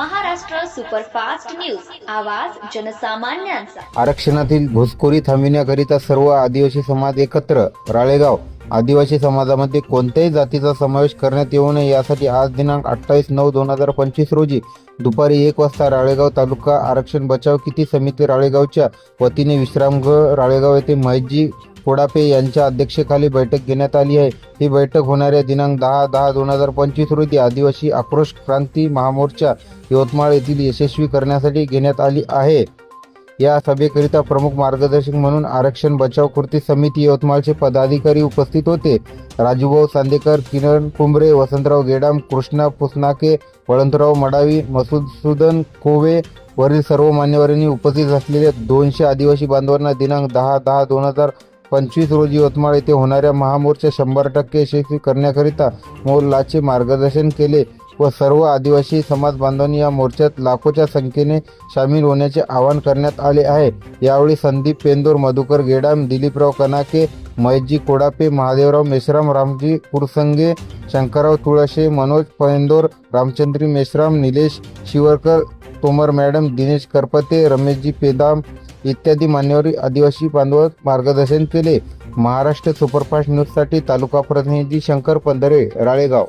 Superfast news. आवाज जनसामान्यांचा. आरक्षणातील घुसखोरी थांबविण्याकरिता सर्व आदिवासी समाज एकत्र. राळेगाव. आदिवासी समाजामध्ये कोणत्याही जातीचा समावेश करण्यात येऊ नये यासाठी आज दिनांक अठ्ठावीस नऊ दोन हजार पंचवीस रोजी दुपारी एक वाजता राळेगाव तालुका आरक्षण बचाव किती समिती राळेगावच्या वतीने विश्रामगृह राळेगाव येथे महेशजी कोडापे यांच्या अध्यक्षतेखाली बैठक घेण्यात आली आहे. ही बैठक होणाऱ्या दिनांक दहा दहा दोन हजार पंचवीस रोजी आदिवासी आक्रोश क्रांती महामोर्चा यवतमाळ येथील यशस्वी करण्यासाठी घेण्यात आली आहे. या सभेकरिता प्रमुख मार्गदर्शक म्हणून आरक्षण बचाव कृती समिती यवतमाळचे पदाधिकारी उपस्थित होते. राजूभाऊ सांदेकर किरण कुंभरे वसंतराव गेडाम कृष्णा पुसनाके वळंतराव मडावी मसूदसूदन कोवे वरील सर्व मान्यवरांनी उपस्थित असलेल्या दोनशे आदिवासी बांधवांना दिनांक दहा दहा दोन हजार पंचवीस रोजी यवतमाळ येथे होणाऱ्या महामोर्चा शंभर टक्के यशस्वी करण्याकरिता मोलाचे मार्गदर्शन केले व सर्व आदिवासी समाज बांधवांनी या मोर्चात लाखोच्या संख्येने सामील होण्याचे आवाहन करण्यात आले आहे. यावेळी संदीप पेंदोर मधुकर गेडाम दिलीपराव कनाके महेशजी कोडापे महादेवराव मेश्राम रामजी कुरसंगे शंकरराव तुळसे मनोज पेंदोर रामचंद्री मेश्राम निलेश शिवरकर तोमर मॅडम दिनेश करपते रमेशजी पेदाम इत्यादी मान्यवरी आदिवासी बांधव मार्गदर्शन केले. महाराष्ट्र सुपरफास्ट न्यूजसाठी तालुका प्रतिनिधी शंकर पंधरे राळेगाव.